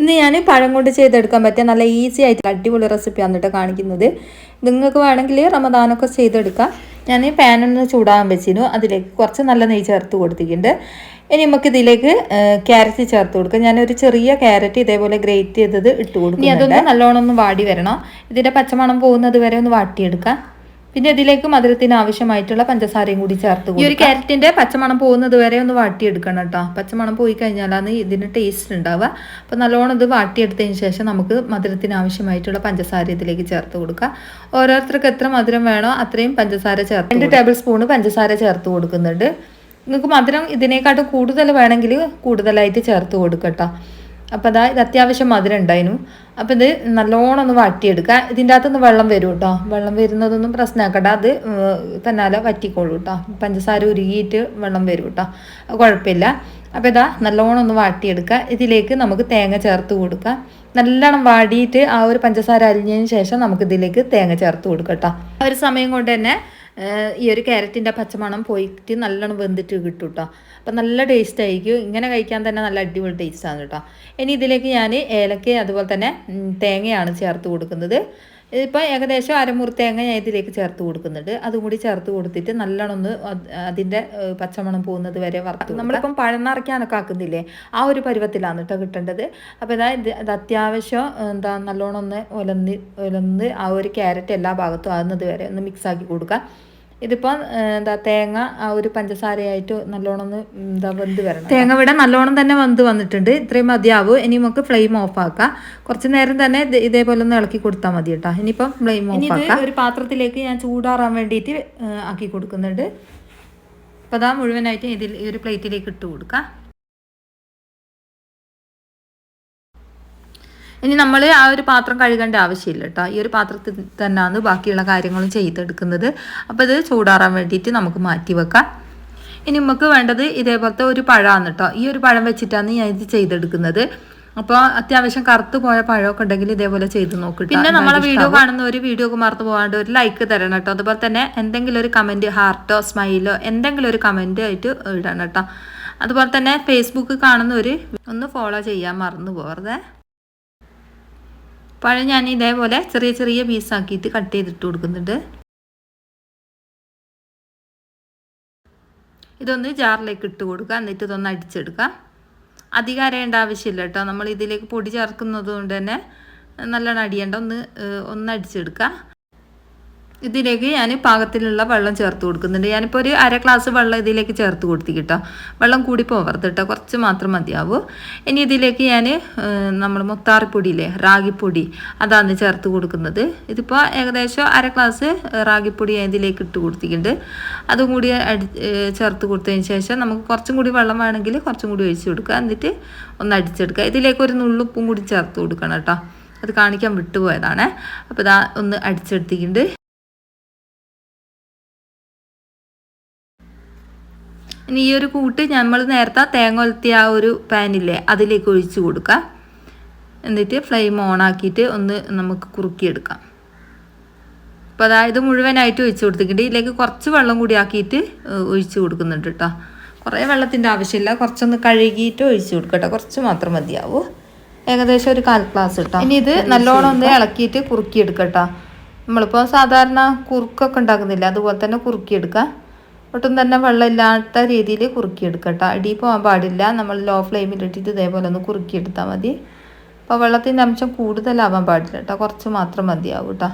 ഇന്ന് ഞാൻ പഴം കൊണ്ട് ചെയ്തെടുക്കാൻ പറ്റിയ നല്ല ഈസി ആയിട്ട് അടിപൊളി റെസിപ്പിയാണ് കേട്ടോ കാണിക്കുന്നത്. നിങ്ങൾക്ക് വേണമെങ്കിൽ റമദാനൊക്കെ ചെയ്തെടുക്കാം. ഞാൻ പാനൊന്ന് ചൂടാകാൻ വെച്ചിരുന്നു. അതിലേക്ക് കുറച്ച് നല്ല നെയ്യ് ചേർത്ത് കൊടുത്തിട്ടുണ്ട്. ഇനി നമുക്ക് ഇതിലേക്ക് ക്യാരറ്റ് ചേർത്ത് കൊടുക്കാം. ഞാനൊരു ചെറിയ ക്യാരറ്റ് ഇതേപോലെ ഗ്രേറ്റ് ചെയ്തത് ഇട്ട് കൊടുക്കും ഇനി അതൊന്ന് നല്ലോണം ഒന്ന് വാടി വരണം. ഇതിന്റെ പച്ചമണം പോകുന്നത് വരെ ഒന്ന് വാട്ടിയെടുക്കാം. പിന്നെ ഇതിലേക്ക് മധുരത്തിന് ആവശ്യമായിട്ടുള്ള പഞ്ചസാരയും കൂടി ചേർത്ത് ഈ ഒരു ക്യാരറ്റിന്റെ പച്ചമണം പോകുന്നത് വരെ ഒന്ന് വാട്ടിയെടുക്കണം കേട്ടോ പച്ചമണം പോയി കഴിഞ്ഞാലാണ് ഇതിന് ടേസ്റ്റ് ഉണ്ടാവുക. അപ്പോൾ നല്ലോണം ഇത് വാട്ടിയെടുത്തതിന് ശേഷം നമുക്ക് മധുരത്തിന് ആവശ്യമായിട്ടുള്ള പഞ്ചസാര ഇതിലേക്ക് ചേർത്ത് കൊടുക്കുക ഓരോരുത്തർക്ക് എത്ര മധുരം വേണോ അത്രയും പഞ്ചസാര ചേർത്ത് രണ്ട് ടേബിൾ സ്പൂണ് പഞ്ചസാര ചേർത്ത് കൊടുക്കുന്നുണ്ട്. നിങ്ങൾക്ക് മധുരം ഇതിനേക്കാട്ടും കൂടുതൽ വേണമെങ്കിൽ കൂടുതലായിട്ട് ചേർത്ത് കൊടുക്കട്ടോ. അപ്പോൾ അതാ ഇത് അത്യാവശ്യം മധുരം ഉണ്ടായിരുന്നു അപ്പോൾ ഇത് നല്ലോണം ഒന്ന് വാട്ടിയെടുക്കുക ഇതിന്റെ അകത്തുനിന്ന് വെള്ളം വരും കേട്ടോ. വെള്ളം വരുന്നതൊന്നും പ്രശ്നമാക്കട്ട അത് തന്നാലെ വറ്റിക്കോളൂ കേട്ടോ. പഞ്ചസാര ഉരുകിയിട്ട് വെള്ളം വരും കേട്ടോ. കുഴപ്പമില്ല. അപ്പോൾ ഇതാ നല്ലോണം ഒന്ന് വാട്ടിയെടുക്കുക. ഇതിലേക്ക് നമുക്ക് തേങ്ങ ചേർത്ത് കൊടുക്കുക നല്ലോണം വാടിയിട്ട് ആ ഒരു പഞ്ചസാര അരിഞ്ഞതിന് ശേഷം നമുക്ക് ഇതിലേക്ക് തേങ്ങ ചേർത്ത് കൊടുക്കുക കേട്ടോ. ആ ഒരു സമയം കൊണ്ട് തന്നെ ഈ ഒരു ക്യാരറ്റിന്റെ പച്ചമണം പോയിട്ട് നല്ലോണം വെന്തിട്ട് കിട്ടും കേട്ടോ. അപ്പം നല്ല ടേസ്റ്റ് ആയിരിക്കും. ഇങ്ങനെ കഴിക്കാൻ തന്നെ നല്ല അടിപൊളി ടേസ്റ്റാണ് കേട്ടോ. ഇനി ഇതിലേക്ക് ഞാൻ ഏലക്ക അതുപോലെ തന്നെ തേങ്ങയാണ് ചേർത്ത് കൊടുക്കുന്നത്. ഇപ്പോൾ ഏകദേശം അരമുറി തേങ്ങ ഞാൻ ഇതിലേക്ക് ചേർത്ത് കൊടുക്കുന്നുണ്ട്. അതും കൂടി ചേർത്ത് കൊടുത്തിട്ട് നല്ലോണം ഒന്ന് അതിന്റെ പച്ചമണം പോകുന്നത് വരെ വറുത്ത് നമ്മളിപ്പം പഴം നിറയ്ക്കാനൊക്കെ ആക്കുന്നില്ലേ? ആ ഒരു പരുവത്തിലാണ് കേട്ടോ കിട്ടേണ്ടത്. അപ്പോൾ ഇതാ ഇത് അത് അത്യാവശ്യം എന്താ നല്ലോണം ഒന്ന് ഒലന്ന് ഒലന്ന് ആ ഒരു ക്യാരറ്റ് എല്ലാ ഭാഗത്തും ആകുന്നത് വരെ ഒന്ന് മിക്സ് ആക്കി കൊടുക്കുക ഇതിപ്പോൾ എന്താ തേങ്ങ ആ ഒരു പഞ്ചസാരയായിട്ട് നല്ലോണം ഒന്ന് എന്താ വെന്ത് വരണം തേങ്ങ ഇവിടെ നല്ലോണം തന്നെ വെന്ത് വന്നിട്ടുണ്ട്. ഇത്രയും മതിയാവും. ഇനി നമുക്ക് ഫ്ലെയിം ഓഫ് ആക്കാം. കുറച്ച് നേരം തന്നെ ഇതേപോലെ ഒന്ന് ഇളക്കി കൊടുത്താൽ മതി കേട്ടോ. ഇനിയിപ്പം ഫ്ലെയിം ഓഫ് ആക്കാം. ഒരു പാത്രത്തിലേക്ക് ഞാൻ ചൂടാറാൻ വേണ്ടിയിട്ട് ആക്കി കൊടുക്കുന്നുണ്ട്. അപ്പോൾ അതാ മുഴുവനായിട്ട് ഇതിൽ ഈ ഒരു പ്ലേറ്റിലേക്ക് ഇട്ട് കൊടുക്കാം. ഇനി നമ്മൾ ആ ഒരു പാത്രം കഴുകേണ്ട ആവശ്യമില്ല കേട്ടോ ഈ ഒരു പാത്രത്തിൽ തന്നെയാണ് ബാക്കിയുള്ള കാര്യങ്ങളും ചെയ്തെടുക്കുന്നത്. അപ്പോൾ ഇത് ചൂടാറാൻ വേണ്ടിയിട്ട് നമുക്ക് മാറ്റി വെക്കാം. ഇനി നമുക്ക് വേണ്ടത് ഇതേപോലത്തെ ഒരു പഴമാണ് കേട്ടോ ഈ ഒരു പഴം വെച്ചിട്ടാണ് ഞാൻ ഇത് ചെയ്തെടുക്കുന്നത്. അപ്പോൾ അത്യാവശ്യം കറുത്ത് പോയ പഴമൊക്കെ ഉണ്ടെങ്കിൽ ഇതേപോലെ ചെയ്ത് നോക്കിട്ട് പിന്നെ നമ്മളെ വീഡിയോ കാണുന്ന ഒരു വീഡിയോ മറന്നു പോകാണ്ട് ഒരു ലൈക്ക് തരണം കേട്ടോ അതുപോലെ തന്നെ എന്തെങ്കിലും ഒരു കമന്റ് ഹാർട്ടോ സ്മൈലോ എന്തെങ്കിലും ഒരു കമന്റ് ആയിട്ട് ഇടണം കേട്ടോ അതുപോലെ തന്നെ ഫേസ്ബുക്ക് ഒരു ഒന്ന് ഫോളോ ചെയ്യാൻ മറന്നു പോകരുതേ പഴം ഞാൻ ഇതേപോലെ ചെറിയ ചെറിയ പീസാക്കിയിട്ട് കട്ട് ചെയ്തിട്ട് കൊടുക്കുന്നുണ്ട്. ഇതൊന്ന് ജാറിലേക്ക് ഇട്ട് കൊടുക്കുക. എന്നിട്ട് ഇതൊന്ന് അടിച്ചെടുക്കുക. അധികം അരയേണ്ട ആവശ്യമില്ല കേട്ടോ. നമ്മൾ ഇതിലേക്ക് പൊടി ചേർക്കുന്നത് കൊണ്ട് തന്നെ നല്ലോണം അടിയേണ്ട. ഒന്ന് ഒന്ന് അടിച്ചെടുക്കുക. ഇതിലേക്ക് ഞാൻ പാകത്തിലുള്ള വെള്ളം ചേർത്ത് കൊടുക്കുന്നുണ്ട്. ഞാനിപ്പോൾ ഒരു അര ഗ്ലാസ് വെള്ളം ഇതിലേക്ക് ചേർത്ത് കൊടുത്തി കേട്ടോ. വെള്ളം കൂടി പോകരുത് കേട്ടോ. കുറച്ച് മാത്രം മതിയാവൂ. ഇനി ഇതിലേക്ക് ഞാൻ നമ്മൾ മുത്താറിപ്പൊടിയില്ലേ റാഗിപ്പൊടി അതാണ് ചേർത്ത് കൊടുക്കുന്നത്. ഇതിപ്പോൾ ഏകദേശം അര ഗ്ലാസ് റാഗിപ്പൊടി ഞാൻ ഇതിലേക്ക് ഇട്ട് കൊടുത്തിട്ടുണ്ട്. അതും കൂടി ചേർത്ത് കൊടുത്തതിന് ശേഷം നമുക്ക് കുറച്ചും കൂടി വെള്ളം വേണമെങ്കിൽ കുറച്ചും കൂടി ഒഴിച്ച് കൊടുക്കുക. എന്നിട്ട് ഒന്ന് അടിച്ചെടുക്കുക. ഇതിലേക്ക് ഒരു നുള്ളുപ്പും കൂടി ചേർത്ത് കൊടുക്കണം കേട്ടോ. അത് കാണിക്കാൻ വിട്ടുപോയതാണ്. അപ്പോൾ ഇതാ ഒന്ന് അടിച്ചെടുത്തിട്ടുണ്ട്. ഇനി ഈ ഒരു കൂട്ട് നമ്മൾ നേരത്തെ തേങ്ങ ഒലത്തിയ ആ ഒരു പാനില്ലേ അതിലേക്ക് ഒഴിച്ചു കൊടുക്കുക എന്നിട്ട് ഫ്ലെയിം ഓൺ ആക്കിയിട്ട് ഒന്ന് നമുക്ക് കുറുക്കിയെടുക്കാം. അപ്പോൾ അതായത് മുഴുവനായിട്ട് ഒഴിച്ചു കൊടുത്തിട്ടുണ്ട്. ഇതിലേക്ക് കുറച്ച് വെള്ളം കൂടി ആക്കിയിട്ട് ഒഴിച്ചു കൊടുക്കുന്നുണ്ട് കേട്ടോ കുറേ വെള്ളത്തിന്റെ ആവശ്യമില്ല. കുറച്ചൊന്ന് കഴുകിയിട്ട് ഒഴിച്ച് കൊടുക്കട്ടെ കുറച്ച് മാത്രം മതിയാവൂ. ഏകദേശം ഒരു കാൽ ഗ്ലാസ് കേട്ടോ ഇനി ഇത് നല്ലോണം ഒന്ന് ഇളക്കിയിട്ട് കുറുക്കിയെടുക്കട്ടോ നമ്മളിപ്പോൾ സാധാരണ കുറുക്കൊക്കെ ഉണ്ടാക്കുന്നില്ല അതുപോലെ തന്നെ കുറുക്കിയെടുക്കുക ഒട്ടും തന്നെ വെള്ളമില്ലാത്ത രീതിയിൽ കുറുക്കിയെടുക്കട്ടെ. അടി പോകാൻ പാടില്ല. നമ്മൾ ലോ ഫ്ലെയിമിൽ ഇട്ടിട്ട് ഇതേപോലെ ഒന്ന് കുറുക്കിയെടുത്താൽ മതി. അപ്പോൾ വെള്ളത്തിന്റെ അംശം കൂടുതലാവാൻ പാടില്ല കേട്ടോ. കുറച്ച് മാത്രം മതിയാവും കേട്ടോ.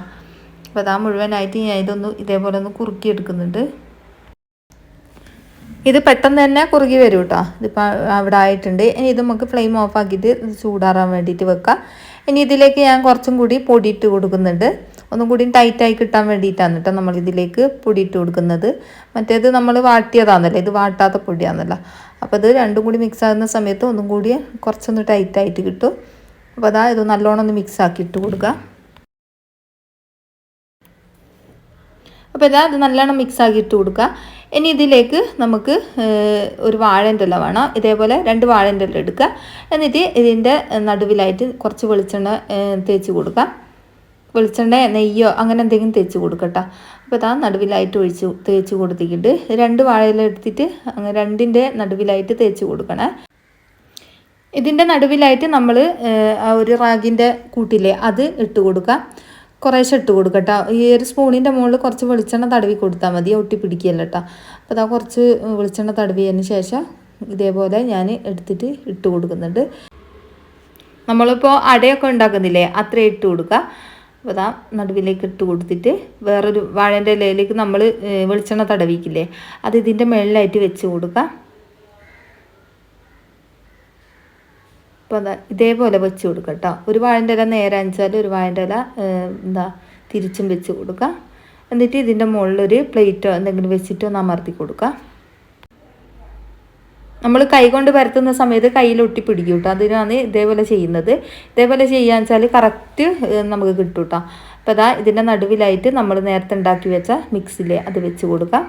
അപ്പോൾ അതാ മുഴുവനായിട്ട് ഞാൻ ഇതൊന്ന് ഇതേപോലെ ഒന്ന് കുറുക്കിയെടുക്കുന്നുണ്ട്. ഇത് പെട്ടെന്ന് തന്നെ കുറുകി വരും കേട്ടോ. ഇതിപ്പോൾ അവിടെ ആയിട്ടുണ്ട്. ഇനി ഇത് നമുക്ക് ഫ്ലെയിം ഓഫ് ആക്കിയിട്ട് ചൂടാറാൻ വേണ്ടിയിട്ട് വെക്കാം. ഇനി ഇതിലേക്ക് ഞാൻ കുറച്ചും കൂടി പൊടിയിട്ട് കൊടുക്കുന്നുണ്ട്. ഒന്നും കൂടി ടൈറ്റായി കിട്ടാൻ വേണ്ടിയിട്ടാണ് കേട്ടോ നമ്മൾ ഇതിലേക്ക് പൊടി ഇട്ട് കൊടുക്കുന്നത്. മറ്റേത് നമ്മൾ വാട്ടിയതാണല്ലോ ഇത് വാട്ടാത്ത പൊടിയാണല്ലോ. അപ്പോൾ ഇത് രണ്ടും കൂടി മിക്സ് ആകുന്ന സമയത്ത് ഒന്നും കൂടി കുറച്ചൊന്ന് ടൈറ്റായിട്ട് കിട്ടും. അപ്പോൾ അതാ ഇത് നല്ലോണം ഒന്ന് മിക്സ് ആക്കി ഇട്ട് കൊടുക്കുക അപ്പോൾ ഇതാ അത് നല്ലോണം മിക്സ് ആക്കി ഇട്ട് കൊടുക്കുക ഇനി ഇതിലേക്ക് നമുക്ക് ഒരു വാഴന്റെ ഇല വേണം. ഇതേപോലെ രണ്ട് വാഴന്റെ ഇല എടുക്കുക എന്നിട്ട് ഇതിന്റെ നടുവിലായിട്ട് കുറച്ച് വെളിച്ചെണ്ണ തേച്ച് കൊടുക്കുക വെളിച്ചെണ്ണ നെയ്യോ അങ്ങനെ എന്തെങ്കിലും തേച്ച് കൊടുക്കട്ടോ. അപ്പോൾ അതാ നടുവിലായിട്ട് ഒഴിച്ച് തേച്ച് കൊടുത്തിട്ട് രണ്ട് വാഴയില എടുത്തിട്ട് അങ്ങനെ രണ്ടിന്റെ നടുവിലായിട്ട് തേച്ച് കൊടുക്കണേ. ഇതിന്റെ നടുവിലായിട്ട് നമ്മൾ ഒരു റാഗിന്റെ കൂട്ടില്ലേ അത് ഇട്ട് കൊടുക്കാം. കുറേശ്ശെ ഇട്ട് കൊടുക്കട്ടോ. ഈ ഒരു സ്പൂണിന്റെ മുകളിൽ കുറച്ച് വെളിച്ചെണ്ണ തടവി കൊടുത്താൽ മതി ഒട്ടി പിടിക്കുകയല്ല കേട്ടോ അപ്പോൾ അതാ കുറച്ച് വെളിച്ചെണ്ണ തടവിയതിന് ശേഷം ഇതേപോലെ ഞാൻ എടുത്തിട്ട് ഇട്ട് കൊടുക്കുന്നുണ്ട്. നമ്മളിപ്പോൾ അടയൊക്കെ ഉണ്ടാക്കുന്നില്ലേ അത്ര ഇട്ട് കൊടുക്കുക അപ്പോൾ അതാ നടുവിലേക്ക് ഇട്ട് കൊടുത്തിട്ട് വേറൊരു വാഴേന്റെ ഇലയിലേക്ക് നമ്മൾ വെളിച്ചെണ്ണ തടവിക്കില്ലേ അത് ഇതിന്റെ മുകളിലായിട്ട് വെച്ച് കൊടുക്കുക അപ്പോൾ അതാ ഇതേപോലെ വെച്ച് കൊടുക്കുക കേട്ടോ. ഒരു വാഴന്റെ ഇല നേരെ അഞ്ചാൽ ഒരു വാഴന്റെ ഇല എന്താ തിരിച്ചും വെച്ച് കൊടുക്കുക എന്നിട്ട് ഇതിന്റെ മുകളിലൊരു പ്ലേറ്റോ എന്തെങ്കിലും വെച്ചിട്ടോ ഒന്ന് അമർത്തി കൊടുക്കുക നമ്മൾ കൈ കൊണ്ട് പരത്തുന്ന സമയത്ത് കയ്യിൽ ഒട്ടി പിടിക്കും കേട്ടോ അതിനാണ് ഇതേപോലെ ചെയ്യുന്നത്. ഇതേപോലെ ചെയ്യാന്ന് വെച്ചാൽ കറക്റ്റ് നമുക്ക് കിട്ടും കേട്ടോ അപ്പോൾ അതാ ഇതിന്റെ നടുവിലായിട്ട് നമ്മൾ നേരത്തെ ഉണ്ടാക്കി വെച്ച മിക്സിയിൽ അത് വെച്ച് കൊടുക്കാം.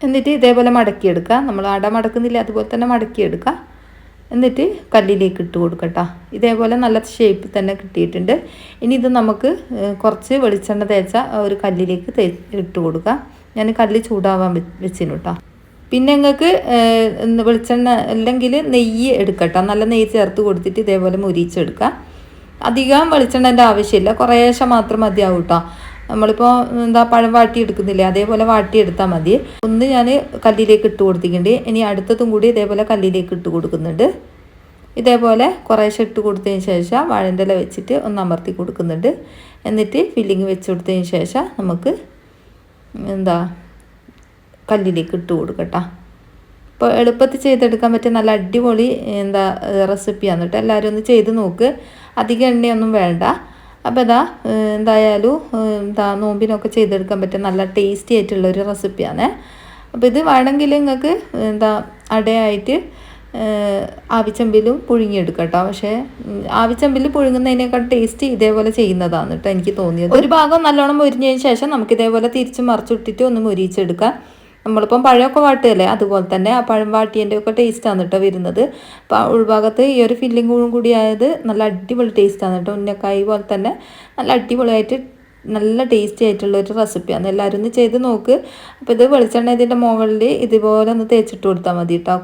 എന്നിട്ട് ഇതേപോലെ മടക്കിയെടുക്കുക നമ്മൾ അട മടക്കുന്നില്ല അതുപോലെ തന്നെ മടക്കിയെടുക്കുക എന്നിട്ട് കല്ലിലേക്ക് ഇട്ട് കൊടുക്കട്ടോ. ഇതേപോലെ നല്ല ഷേപ്പിൽ തന്നെ കിട്ടിയിട്ടുണ്ട്. ഇനി ഇത് നമുക്ക് കുറച്ച് വെളിച്ചെണ്ണ തേച്ച ഒരു കല്ലിലേക്ക് തേ ഇട്ട് കൊടുക്കുക ഞാൻ കല്ല് ചൂടാവാൻ വെച്ചിന് കേട്ടോ പിന്നെ നിങ്ങൾക്ക് വെളിച്ചെണ്ണ അല്ലെങ്കിൽ നെയ്യ് എടുക്കട്ടോ. നല്ല നെയ്യ് ചേർത്ത് കൊടുത്തിട്ട് ഇതേപോലെ മുരിച്ചെടുക്കുക അധികം വെളിച്ചെണ്ണന്റെ ആവശ്യമില്ല. കുറേശ്ശെ മാത്രം മതിയാവും കേട്ടോ നമ്മളിപ്പോൾ എന്താ പഴം വാട്ടി എടുക്കുന്നില്ലേ അതേപോലെ വാട്ടി എടുത്താൽ മതി. ഒന്ന് ഞാൻ കല്ലിലേക്ക് ഇട്ട് കൊടുത്തിട്ടുണ്ട്. ഇനി അടുത്തതും കൂടി ഇതേപോലെ കല്ലിലേക്ക് ഇട്ട് കൊടുക്കുന്നുണ്ട്. ഇതേപോലെ കുറേശ്ശെ ഇട്ട് കൊടുത്തതിന് ശേഷം വാഴന്റെ വെച്ചിട്ട് ഒന്ന് അമർത്തി കൊടുക്കുന്നുണ്ട്. എന്നിട്ട് ഫില്ലിങ് വെച്ച് കൊടുത്തതിന് ശേഷം നമുക്ക് എന്താ കല്ലിലേക്ക് ഇട്ട് കൊടുക്കട്ടോ. ഇപ്പോൾ എളുപ്പത്തിൽ ചെയ്തെടുക്കാൻ പറ്റിയ നല്ല അടിപൊളി എന്താ റെസിപ്പിയാണ് കേട്ടോ എല്ലാവരും ഒന്ന് ചെയ്ത് നോക്ക്. അധികം എണ്ണയൊന്നും വേണ്ട. അപ്പോൾ ഇതാ എന്തായാലും ഇതാ നോമ്പിനൊക്കെ ചെയ്തെടുക്കാൻ പറ്റിയ നല്ല ടേസ്റ്റി ആയിട്ടുള്ള ഒരു റെസിപ്പിയാണ് അപ്പോൾ ഇത് വേണമെങ്കിൽ നിങ്ങൾക്ക് എന്താ അടയായിട്ട് ആവിച്ചമ്പിലും പുഴുങ്ങിയെടുക്കാം കേട്ടോ പക്ഷേ ആവിച്ചമ്പിൽ പുഴുങ്ങുന്നതിനേക്കാൾ ടേസ്റ്റ് ഇതേപോലെ ചെയ്യുന്നതാണ് കേട്ടോ എനിക്ക് തോന്നിയത്. ഒരു ഭാഗം നല്ലോണം മുരിഞ്ഞതിന് ശേഷം നമുക്ക് ഇതേപോലെ തിരിച്ച് മറിച്ചിട്ടിട്ട് ഒന്ന് മുരിച്ചെടുക്കാം നമ്മളിപ്പം പഴമൊക്കെ വാട്ടുകയല്ലേ? അതുപോലെ തന്നെ ആ പഴം വാട്ടിയതിന്റെ ഒക്കെ ടേസ്റ്റാണ് കേട്ടോ വരുന്നത്. അപ്പോൾ ഉൾഭാഗത്ത് ഈ ഒരു ഫില്ലിങ്ങും കൂടി ആയത് നല്ല അടിപൊളി ടേസ്റ്റാണ് കേട്ടോ ഉന്നക്കായി പോലെ തന്നെ നല്ല അടിപൊളിയായിട്ട് നല്ല ടേസ്റ്റി ആയിട്ടുള്ള ഒരു റെസിപ്പിയാണ് എല്ലാവരും ഒന്ന് ചെയ്ത് നോക്ക്. അപ്പോൾ ഇത് വെളിച്ചെണ്ണ ഇതിന്റെ മുകളിൽ ഇതുപോലെ ഒന്ന് തേച്ചിട്ട് കൊടുത്താൽ മതി കേട്ടോ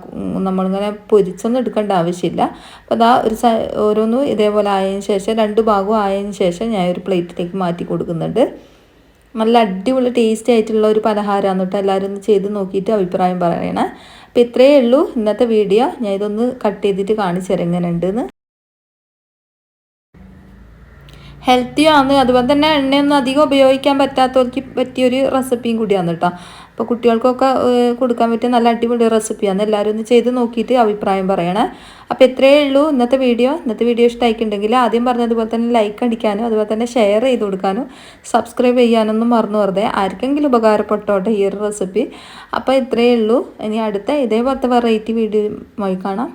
നമ്മളിങ്ങനെ പൊരിച്ചൊന്നും എടുക്കേണ്ട ആവശ്യമില്ല. അപ്പോൾ അതാ ഒരു ഓരോന്നും ഇതേപോലെ ആയതിനു ശേഷം രണ്ട് ഭാഗവും ആയതിനു ശേഷം ഞാൻ ഒരു പ്ലേറ്റിലേക്ക് മാറ്റി കൊടുക്കുന്നുണ്ട്. നല്ല അടിപൊളി ടേസ്റ്റി ആയിട്ടുള്ള ഒരു പലഹാരമാണ് കേട്ടോ എല്ലാവരും ഒന്ന് ചെയ്ത് നോക്കിയിട്ട് അഭിപ്രായം പറയണേ. അപ്പോൾ ഇത്രയേ ഉള്ളൂ. ഇന്നത്തെ വീഡിയോ ഞാൻ ഇതൊന്ന് കട്ട് ചെയ്തിട്ട് കാണിച്ചു തരാം. എങ്ങനെ ഉണ്ടെന്ന് ഹെൽത്തിയാണ് അതുപോലെ തന്നെ എണ്ണയൊന്നും അധികം ഉപയോഗിക്കാൻ പറ്റാത്തവർക്ക് പറ്റിയൊരു റെസിപ്പിയും കൂടിയാണ് കേട്ടോ. അപ്പോൾ കുട്ടികൾക്കൊക്കെ കൊടുക്കാൻ പറ്റിയ നല്ല അടിപൊളി റെസിപ്പിയാണ്. എല്ലാവരും ഒന്ന് ചെയ്ത് നോക്കിയിട്ട് അഭിപ്രായം പറയണേ. അപ്പോൾ ഇത്രയേ ഉള്ളൂ ഇന്നത്തെ വീഡിയോ. ഇന്നത്തെ വീഡിയോ ഇഷ്ടമായിട്ടുണ്ടെങ്കിൽ ആദ്യം പറഞ്ഞതുപോലെ തന്നെ ലൈക്ക് അടിക്കാനും അതുപോലെ തന്നെ ഷെയർ ചെയ്ത് കൊടുക്കാനും സബ്സ്ക്രൈബ് ചെയ്യാനൊന്നും മറന്നു വെറുതെ. ആർക്കെങ്കിലും ഉപകാരപ്പെട്ടോട്ടെ ഈ ഒരു റെസിപ്പി അപ്പോൾ ഇത്രയേ ഉള്ളൂ. ഇനി അടുത്ത ഇതേപോലത്തെ വെറൈറ്റി വീഡിയോ കാണാം.